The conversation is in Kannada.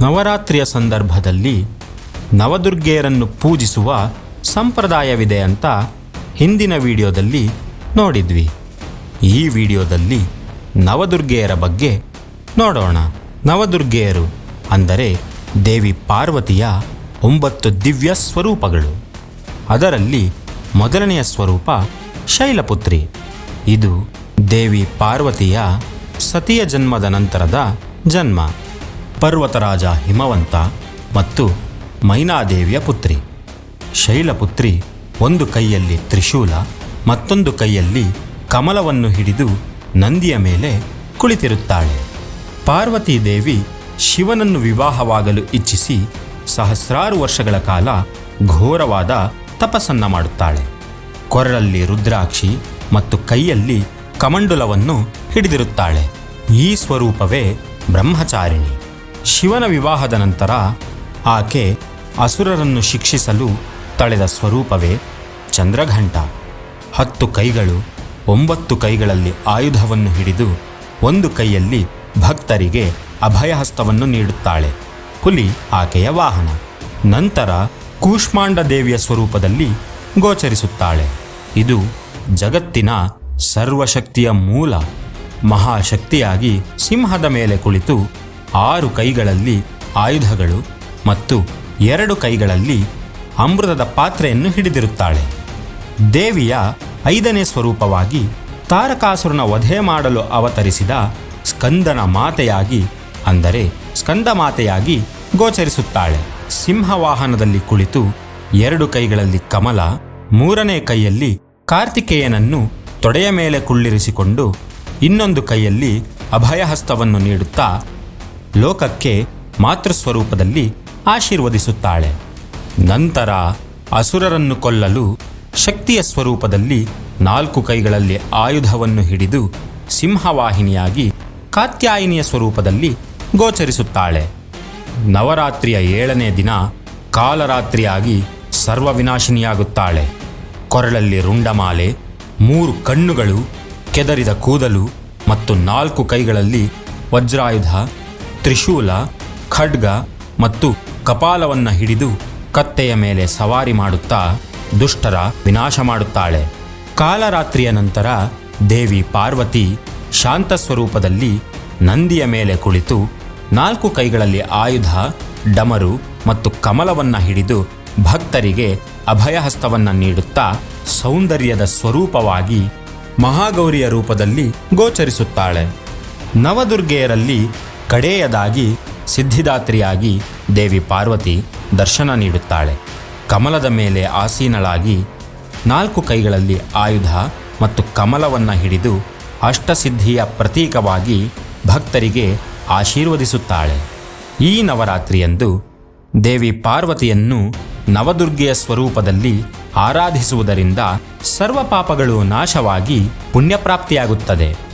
ನವರಾತ್ರಿಯ ಸಂದರ್ಭದಲ್ಲಿ ನವದುರ್ಗೆಯರನ್ನು ಪೂಜಿಸುವ ಸಂಪ್ರದಾಯವಿದೆ ಅಂತ ಹಿಂದಿನ ವಿಡಿಯೋದಲ್ಲಿ ನೋಡಿದ್ವಿ. ಈ ವಿಡಿಯೋದಲ್ಲಿ ನವದುರ್ಗೆಯರ ಬಗ್ಗೆ ನೋಡೋಣ. ನವದುರ್ಗೆಯರು ಅಂದರೆ ದೇವಿ ಪಾರ್ವತಿಯ ಒಂಬತ್ತು ದಿವ್ಯ ಸ್ವರೂಪಗಳು. ಅದರಲ್ಲಿ ಮೊದಲನೆಯ ಸ್ವರೂಪ ಶೈಲಪುತ್ರಿ. ಇದು ದೇವಿ ಪಾರ್ವತಿಯ ಸತಿಯ ಜನ್ಮದ ನಂತರದ ಜನ್ಮ. ಪರ್ವತರಾಜ ಹಿಮವಂತ ಮತ್ತು ಮೈನಾದೇವಿಯ ಪುತ್ರಿ. ಶೈಲಪುತ್ರಿ ಒಂದು ಕೈಯಲ್ಲಿ ತ್ರಿಶೂಲ, ಮತ್ತೊಂದು ಕೈಯಲ್ಲಿ ಕಮಲವನ್ನು ಹಿಡಿದು ನಂದಿಯ ಮೇಲೆ ಕುಳಿತಿರುತ್ತಾಳೆ. ಪಾರ್ವತೀದೇವಿ ಶಿವನನ್ನು ವಿವಾಹವಾಗಲು ಇಚ್ಛಿಸಿ ಸಹಸ್ರಾರು ವರ್ಷಗಳ ಕಾಲ ಘೋರವಾದ ತಪಸ್ಸನ್ನ ಮಾಡುತ್ತಾಳೆ. ಕೊರಳಲ್ಲಿ ರುದ್ರಾಕ್ಷಿ ಮತ್ತು ಕೈಯಲ್ಲಿ ಕಮಂಡುಲವನ್ನು ಹಿಡಿದಿರುತ್ತಾಳೆ. ಈ ಸ್ವರೂಪವೇ ಬ್ರಹ್ಮಚಾರಿಣಿ. ಶಿವನ ವಿವಾಹದ ನಂತರ ಆಕೆ ಅಸುರರನ್ನು ಶಿಕ್ಷಿಸಲು ತಳೆದ ಸ್ವರೂಪವೇ ಚಂದ್ರಘಂಟ. ಹತ್ತು ಕೈಗಳು ಒಂಬತ್ತು ಕೈಗಳಲ್ಲಿ ಆಯುಧವನ್ನು ಹಿಡಿದು ಒಂದು ಕೈಯಲ್ಲಿ ಭಕ್ತರಿಗೆ ಅಭಯಹಸ್ತವನ್ನು ನೀಡುತ್ತಾಳೆ. ಹುಲಿ ಆಕೆಯ ವಾಹನ. ನಂತರ ಕೂಷ್ಮಾಂಡ ದೇವಿಯ ಸ್ವರೂಪದಲ್ಲಿ ಗೋಚರಿಸುತ್ತಾಳೆ. ಇದು ಜಗತ್ತಿನ ಸರ್ವಶಕ್ತಿಯ ಮೂಲ. ಮಹಾಶಕ್ತಿಯಾಗಿ ಸಿಂಹದ ಮೇಲೆ ಕುಳಿತು ಆರು ಕೈಗಳಲ್ಲಿ ಆಯುಧಗಳು ಮತ್ತು ಎರಡು ಕೈಗಳಲ್ಲಿ ಅಮೃತದ ಪಾತ್ರೆಯನ್ನು ಹಿಡಿದಿರುತ್ತಾಳೆ. ದೇವಿಯ ಐದನೇ ಸ್ವರೂಪವಾಗಿ ತಾರಕಾಸುರನ ವಧೆ ಮಾಡಲು ಅವತರಿಸಿದ ಸ್ಕಂದನ ಮಾತೆಯಾಗಿ, ಅಂದರೆ ಸ್ಕಂದ ಮಾತೆಯಾಗಿ ಗೋಚರಿಸುತ್ತಾಳೆ. ಸಿಂಹವಾಹನದಲ್ಲಿ ಕುಳಿತು ಎರಡು ಕೈಗಳಲ್ಲಿ ಕಮಲ, ಮೂರನೇ ಕೈಯಲ್ಲಿ ಕಾರ್ತಿಕೇಯನನ್ನು ತೊಡೆಯ ಮೇಲೆ ಕುಳ್ಳಿರಿಸಿಕೊಂಡು ಇನ್ನೊಂದು ಕೈಯಲ್ಲಿ ಅಭಯಹಸ್ತವನ್ನು ನೀಡುತ್ತಾ ಲೋಕಕ್ಕೆ ಮಾತೃಸ್ವರೂಪದಲ್ಲಿ ಆಶೀರ್ವದಿಸುತ್ತಾಳೆ. ನಂತರ ಅಸುರರನ್ನು ಕೊಲ್ಲಲು ಶಕ್ತಿಯ ಸ್ವರೂಪದಲ್ಲಿ ನಾಲ್ಕು ಕೈಗಳಲ್ಲಿ ಆಯುಧವನ್ನು ಹಿಡಿದು ಸಿಂಹವಾಹಿನಿಯಾಗಿ ಕಾತ್ಯಾಯಿನಿಯ ಸ್ವರೂಪದಲ್ಲಿ ಗೋಚರಿಸುತ್ತಾಳೆ. ನವರಾತ್ರಿಯ ಏಳನೇ ದಿನ ಕಾಲರಾತ್ರಿಯಾಗಿ ಸರ್ವವಿನಾಶಿನಿಯಾಗುತ್ತಾಳೆ. ಕೊರಳಲ್ಲಿ ರುಂಡಮಾಲೆ, ಮೂರು ಕಣ್ಣುಗಳು, ಕೆದರಿದ ಕೂದಲು ಮತ್ತು ನಾಲ್ಕು ಕೈಗಳಲ್ಲಿ ವಜ್ರಾಯುಧ ತ್ರಿಶೂಲ, ಖಡ್ಗ ಮತ್ತು ಕಪಾಲವನ್ನು ಹಿಡಿದು ಕತ್ತೆಯ ಮೇಲೆ ಸವಾರಿ ಮಾಡುತ್ತಾ ದುಷ್ಟರ ವಿನಾಶ ಮಾಡುತ್ತಾಳೆ. ಕಾಲರಾತ್ರಿಯ ನಂತರ ದೇವಿ ಪಾರ್ವತಿ ಶಾಂತ ಸ್ವರೂಪದಲ್ಲಿ ನಂದಿಯ ಮೇಲೆ ಕುಳಿತು ನಾಲ್ಕು ಕೈಗಳಲ್ಲಿ ಆಯುಧ, ಡಮರು ಮತ್ತು ಕಮಲವನ್ನ ಹಿಡಿದು ಭಕ್ತರಿಗೆ ಅಭಯಹಸ್ತವನ್ನ ನೀಡುತ್ತಾ ಸೌಂದರ್ಯದ ಸ್ವರೂಪವಾಗಿ ಮಹಾಗೌರಿಯ ರೂಪದಲ್ಲಿ ಗೋಚರಿಸುತ್ತಾಳೆ. ನವದುರ್ಗೆಯರಲ್ಲಿ ಕಡೆಯದಾಗಿ ಸಿದ್ಧಿದಾತ್ರಿಯಾಗಿ ದೇವಿ ಪಾರ್ವತಿ ದರ್ಶನ ನೀಡುತ್ತಾಳೆ. ಕಮಲದ ಮೇಲೆ ಆಸೀನಳಾಗಿ ನಾಲ್ಕು ಕೈಗಳಲ್ಲಿ ಆಯುಧ ಮತ್ತು ಕಮಲವನ್ನು ಹಿಡಿದು ಅಷ್ಟಸಿದ್ಧಿಯ ಪ್ರತೀಕವಾಗಿ ಭಕ್ತರಿಗೆ ಆಶೀರ್ವದಿಸುತ್ತಾಳೆ. ಈ ನವರಾತ್ರಿಯಂದು ದೇವಿ ಪಾರ್ವತಿಯನ್ನು ನವದುರ್ಗೆಯ ಸ್ವರೂಪದಲ್ಲಿ ಆರಾಧಿಸುವುದರಿಂದ ಸರ್ವ ಪಾಪಗಳು ನಾಶವಾಗಿ ಪುಣ್ಯಪ್ರಾಪ್ತಿಯಾಗುತ್ತದೆ.